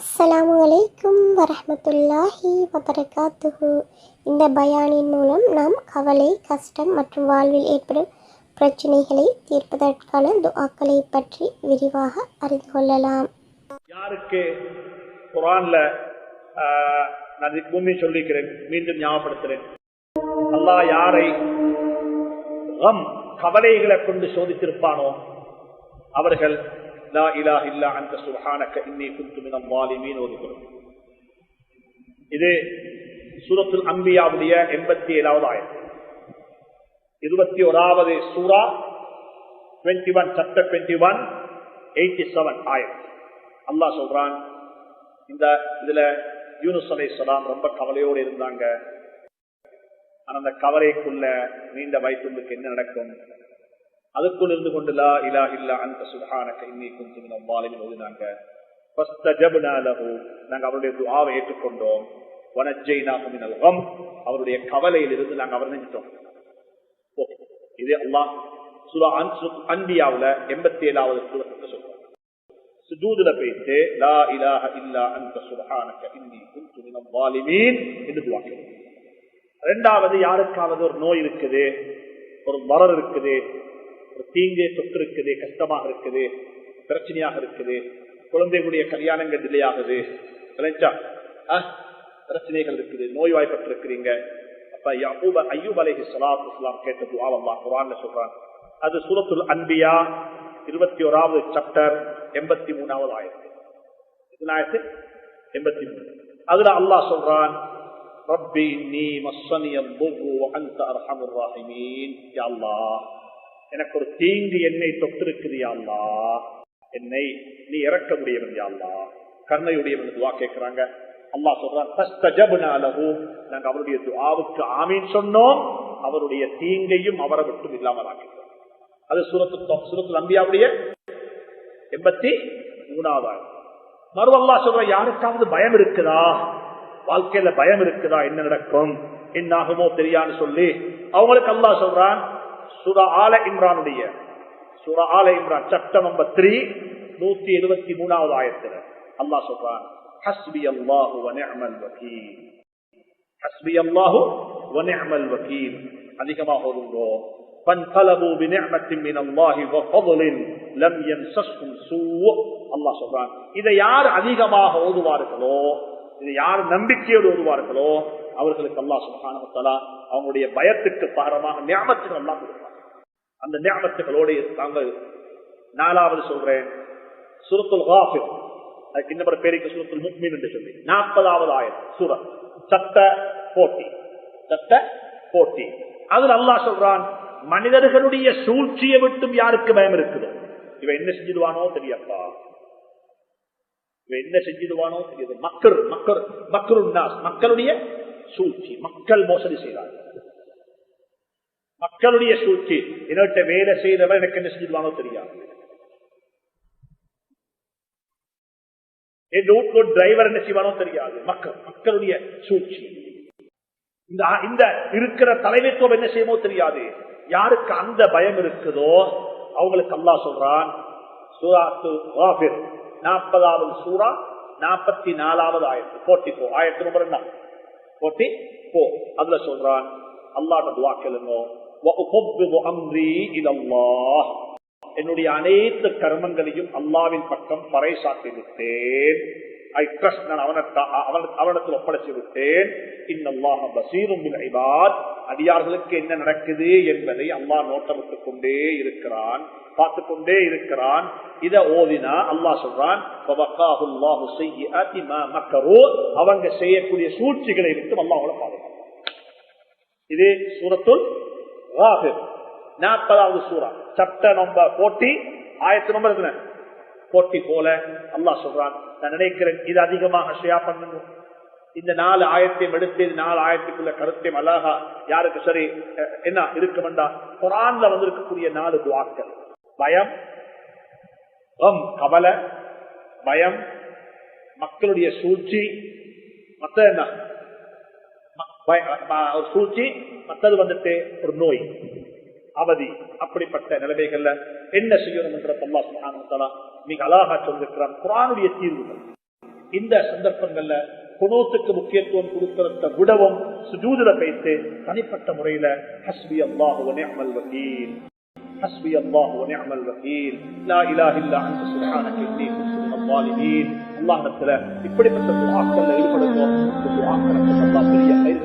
அஸ்லாம் வலைக்கும் வரமத்துல்லாஹி வபரகாத்துஹு. இந்த பயானின் மூலம் நாம் கவலை கஷ்டம் மற்றும் வாழ்வில் ஏற்படும் பிரச்சனைகளை தீர்ப்பதற்கான துஆக்களை பற்றி விரிவாக அறிந்து கொள்ளலாம். யாருக்கு குரான்ல ஆஹ், நான் இதுக்கு முன்னே சொல்லிக்கிறேன் மீண்டும் ஞாபகப்படுத்துறேன். அல்லாஹ் யாரை கம் கவலைகளை கொண்டு சோதித்திருப்பானோ அவர்கள் லா இல்லா அந்த வாலிமீன் இது சூரத்துல் அம்பியாவுடைய எண்பத்தி ஏழாவது ஆயிரம் இருபத்தி ஓராவது சூரா twenty one twenty one eighty seven ஆயிரம் அல்லா சொல்றான் இந்த இதுல யூனுஸ் அலைஹிஸ்ஸலாம் ரொம்ப கவலையோடு இருந்தாங்க அந்த கவலைக்குள்ள நீண்ட வயிற்றுக்கு என்ன நடக்கும் அதுக்குள் இருந்து கொண்டு லா இலா இல்லா அந்த சுகானக்க இன்னி கொஞ்சம் நம்பாலின் ஓதினாங்க ஃபஸ்தஜப்னா லஹு. நாங்க அவருடைய துஆவை ஏற்றுக்கொண்டோம். வனஜ்ஜைனாஹு மினல் கம் அவருடைய கவலையில் இருந்து நாங்க அவர் நினைச்சிட்டோம். இது அல்லாஹ் சுரா அன் சுரத் அன்பியாவுல எண்பத்தி ஏழாவது சூரத்துக்கு சொல்றாங்க. சுஜூதுல போயிட்டு லா இலாஹ இல்லா அன்த சுப்ஹானக இன்னி குன்து மினல் ஸாலிமீன் என்று துஆ ரெண்டாவது யாருக்காவது ஒரு நோய் இருக்குது ஒரு மரர் இருக்குது தீங்கு தொற்று இருக்குது கஷ்டமாக இருக்குது பிரச்சனையாக இருக்குது குழந்தைகளுடைய கல்யாணங்கள் டிலே ஆகுது நினைச்சா பிரச்சனைகள் இருக்குது நோய்வாய்ப்பட்டிருக்கிறீங்க. அப்ப யகூப ஐயூப் அலைஹி ஸலாத்து வஸலாம் கேட்ட துஆ சொல்றான் அது சூரத்துல் அன்பியா இருபத்தி ஓராவது சாப்டர் எண்பத்தி மூணாவது ஆயிரத்தி ஆயிரத்தி எண்பத்தி மூணு அதுல அல்லாஹ் சொல்றான் ரப்பி நீ மஸ்ஸனியல் துர்ரு வ அல்லாஹ் எனக்கு ஒரு தீங்கு என்னை தொட்டிருக்குது யாழ்லா என்னை நீ இறக்க முடியவன் யாழ்லா கருணையுடையவன் துவா கேட்கிறாங்க. அல்லா சொல்றான் நாங்க அவருடைய துவாவுக்கு ஆமீன் சொன்னோம். அவருடைய தீங்கையும் அவரை மட்டும் இல்லாமல் ஆக்கிட்டோம். அது சுரத்து சுரத்து அம்பியாவுடைய எண்பத்தி மூணாவது ஆண்டு மறு அல்லாஹ் சொல்ற யாருக்காவது பயம் இருக்குதா? வாழ்க்கையில பயம் இருக்குதா? என்ன நடக்கும்? என்ன ஆகுமோ தெரியான்னு சொல்லி. அவங்களுக்கு அல்லா சொல்றான் சுரா ஆல இம்ரானுடைய சுரா ஆல இம்ரான் சட்டம் நம்பர் த்ரீ நூத்தி எழுபத்தி மூணாவது ஆயிரத்துல அல்லாஹ் சொல்றான் ஹஸ்பி அல்லாஹு வனிஅமல் வகீல் ஹஸ்பி அல்லாஹு வனிஅமல் வகீல் அதிகமாக ஓதுங்கோ فانقلبوا بنعمة من الله وفضل لم يمسسهم سوء அல்லாஹ் சொல்றான் இதை யார் அதிகமாக ஓதுவார்களோ இதை யார் நம்பிக்கையோடு ஓதுவார்களோ அவர்களுக்கு அல்லாஹ் சுப்ஹானஹு வ தஆலா அவங்களுடைய பயத்துக்கு பாரமாக நியாமத்துகள் அல்லாஹ் கொடுப்பார் அந்த நியாமத்துகளோடு தாங்கள் நாலாவது சொல்றேன். சுரத்துல் காஃபிர். அதுக்கு இன்னொரு பேருக்கு சுரத்துல் முக்மீன் என்று சொல்லி. நாற்பதாவது ஆயிரம் சூரத் சத்த போட்டி. சத்த போட்டி. அதுல அல்லாஹ் சொல்றான் மனிதர்களுடைய சூழ்ச்சியை விட்டும் யாருக்கு பயம் இருக்குதோ? இவன் என்ன செஞ்சிடுவானோ தெரியப்பா இவன் என்ன செஞ்சிடுவானோ தெரியுது. மக்கள் மக்கள் மக்கள் மக்களுடைய சூழ்ச்சி. மக்கள் மோசடி செய்கிறார்கள். மக்களுடைய சூழ்ச்சி. என்னட்ட வேலை செய்தவர் எனக்கு என்ன செஞ்சிருவானோ தெரியாது. என் ரூட்ல டிரைவர் என்ன செய்வானோ தெரியாது. மக்கள் மக்களுடைய சூழ்ச்சி. இந்த இந்த இருக்கிற தலைமைத்துவம் என்ன செய்யமோ தெரியாது. யாருக்கு அந்த பயம் இருக்குதோ அவங்களுக்கு அல்லா சொல்றான் நாற்பதாவது சூரா நாற்பத்தி நாலாவது ஆயிரத்து போட்டி போ. ஆயிரத்து நம்பர் என்ன? போட்டி போ. அதுல சொல்றான் அல்லாட்ட துவா கேளுங்க. என்னுடைய அனைத்து கர்மங்களையும் அல்லாவின் பக்கம் பறைசாட்டி விட்டேன். ஐ ட்ரஸ்ட் நான் அவனத்தில் ஒப்படைச்சு விட்டேன். இன்னல்லாக அடியார்களுக்கு என்ன நடக்குது என்பதை அல்லா நோட்டமிட்டுக் கொண்டே இருக்கிறான் பார்த்து கொண்டே இருக்கிறான். இத ஓதினா அல்லா சொல்றான் அவங்க செய்யக்கூடிய சூழ்ச்சிகளை இருக்கும் அல்லா அவங்களை பாதுகாப்பான். இது சூரத்துள் நாற்பதாவது சூறா. சப்டர் நம்பர் போட்டி ஆயிரத்தி நம்பர் போட்டி போல அல்லா சொல்றான். நான் நினைக்கிறேன் இது அதிகமாக ஷேயா பண்ணணும் இந்த நாலு ஆயிரத்தையும் எடுத்து இந்த நாலு ஆயிரத்துக்குள்ள கருத்தையும் அழகா யாருக்கு சரி என்ன இருக்க வேண்டாம் குரான்ல வந்திருக்கக்கூடிய நாலு துவாக்கள். பயம் கவலை பயம் மக்களுடைய சூழ்ச்சி மத்த என்ன? சூழ்ச்சி மற்றது வந்துட்டு ஒரு நோய் அவதி அப்படிப்பட்ட நிலைமைகள்ல என்ன செய்யணும் என்ற அல்லா சுப்ஹானஹு வ தஆலா மிக அழகா சொல்லிருக்கிறான் குரானுடைய தீர்வுகள் இந்த சந்தர்ப்பங்கள்ல குணோத்துக்கு முக்கியத்துவம் கொடுக்கறத விடவும் சுஜூதுல வைத்து தனிப்பட்ட முறையில ஹஸ்பி அல்லாஹு நிஅமல் வக்கீல் حسبي الله ونعم الوكيل لا اله الا انت سبحانك اني كنت من الظالمين الله نتلا இப்படிப்பட்ட துஆக்கள் ஈடுபடுவோம் துஆக்கள் அல்லாஹ் பெரிய கையில்